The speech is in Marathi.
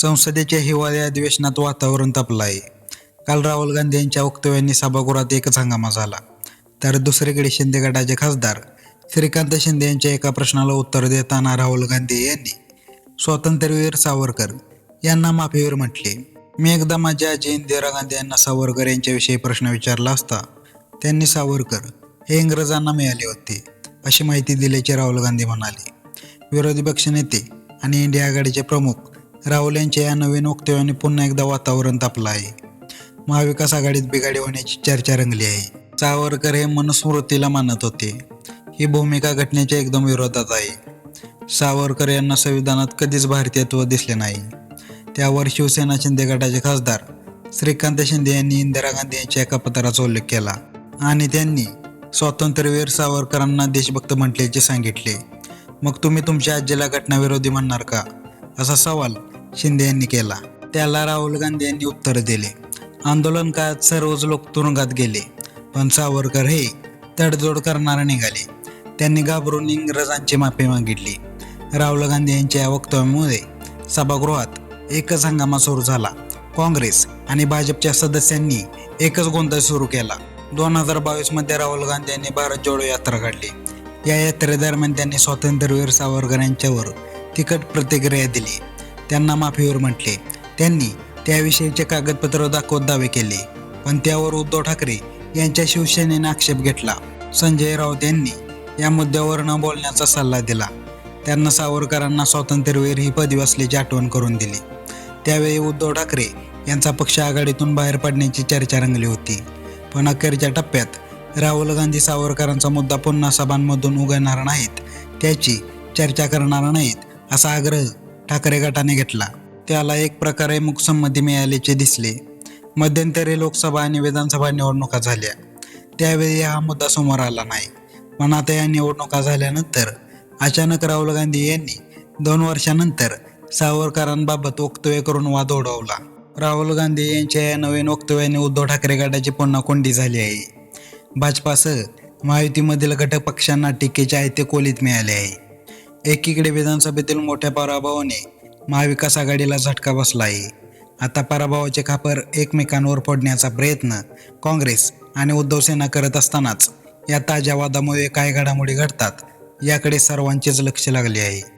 संसदेच्या हिवाळी अधिवेशनात वातावरण तापलं आहे काल राहुल गांधी यांच्या वक्तव्यांनी सभागृहात एकच हंगामा झाला. तर दुसरीकडे शिंदे गटाचे खासदार श्रीकांत शिंदे यांच्या एका प्रश्नाला उत्तर देताना राहुल गांधी यांनी स्वातंत्र्यवीर सावरकर यांना माफीवीर म्हटले. मी एकदा माझ्या आजी इंदिरा गांधी यांना सावरकर यांच्याविषयी प्रश्न विचारला असता त्यांनी सावरकर हे इंग्रजांना मिळाले होते अशी माहिती दिल्याचे राहुल गांधी म्हणाले. विरोधी पक्षनेते आणि इंडिया आघाडीचे प्रमुख राहुल यांच्या या नवीन वक्तव्याने पुन्हा एकदा वातावरण तापलं आहे. महाविकास आघाडीत बिघाडी होण्याची चर्चा रंगली आहे. सावरकर हे मनुस्मृतीला मानत होते. ही भूमिका घटनेच्या एकदम विरोधात आहे. सावरकर यांना संविधानात कधीच भारतीयत्व दिसले नाही. त्यावर शिवसेना शिंदे गटाचे खासदार श्रीकांत शिंदे यांनी इंदिरा गांधी यांच्या एका पत्राचा उल्लेख केला. आणि त्यांनी स्वातंत्र्यवीर सावरकरांना देशभक्त म्हटल्याचे सांगितले. मग तुम्ही तुमच्या आजीला घटनाविरोधी म्हणणार का? असा सवाल शिंदे यांनी केला. त्याला राहुल गांधी यांनी उत्तर दिले. आंदोलन काळात सर्वच लोक तुरुंगात गेले पण सावरकर हे तडजोड करणारे निघाले. त्यांनी घाबरून इंग्रजांची माफी मागितली. राहुल गांधी यांच्या या वक्तव्यामुळे सभागृहात एकच हंगामा सुरू झाला. काँग्रेस आणि भाजपच्या सदस्यांनी एकच गोंधळ सुरू केला. दोन हजार बावीसमध्ये राहुल गांधी यांनी भारत जोडो यात्रा काढली. या यात्रेदरम्यान त्यांनी स्वातंत्र्यवीर सावरकर यांच्यावर तिखट प्रतिक्रिया दिली. त्यांना माफीवर म्हटले त्यांनी त्याविषयीचे कागदपत्र दाखवत दावे केले पण त्यावर उद्धव ठाकरे यांच्या शिवसेनेने आक्षेप घेतला. संजय राऊत यांनी या मुद्द्यावर न बोलण्याचा सल्ला दिला. त्यांना सावरकरांना स्वातंत्र्यवीर ही पदवी असल्याची आठवण करून दिली. त्यावेळी उद्धव ठाकरे यांचा पक्ष आघाडीतून बाहेर पडण्याची चर्चा रंगली होती. पण अखेरच्या टप्प्यात राहुल गांधी सावरकरांचा मुद्दा पुन्हा सभांमधून उघडणार नाहीत त्याची चर्चा करणार नाहीत असा आग्रह ठाकरे गटाने घेतला. त्याला एक प्रकारे मुकसंमती मिळाल्याचे दिसले. मध्यंतरी लोकसभा आणि विधानसभा निवडणुका झाल्या. त्यावेळी हा मुद्दा समोर आला नाही. पण आता या निवडणुका झाल्यानंतर अचानक राहुल गांधी यांनी दोन वर्षानंतर सावरकरांबाबत वक्तव्य करून वाद ओढवला. राहुल गांधी यांच्या या नवीन वक्तव्याने उद्धव ठाकरे गटाची पुन्हा कोंडी झाली आहे. भाजपासह महायुतीमधील घटक पक्षांना टीकेचे आयते कोलीत मिळाले आहे. एकीकडे विधानसभेतील मोठ्या पराभवाने महाविकास आघाडीला झटका बसला आहे आता पराभवाचे खापर एकमेकांवर फोडण्याचा प्रयत्न काँग्रेस आणि उद्धव सेना करत असतानाच या ताज्या वादामुळे काय घडामोडी घडतात याकडे सर्वांचेच लक्ष लागले आहे.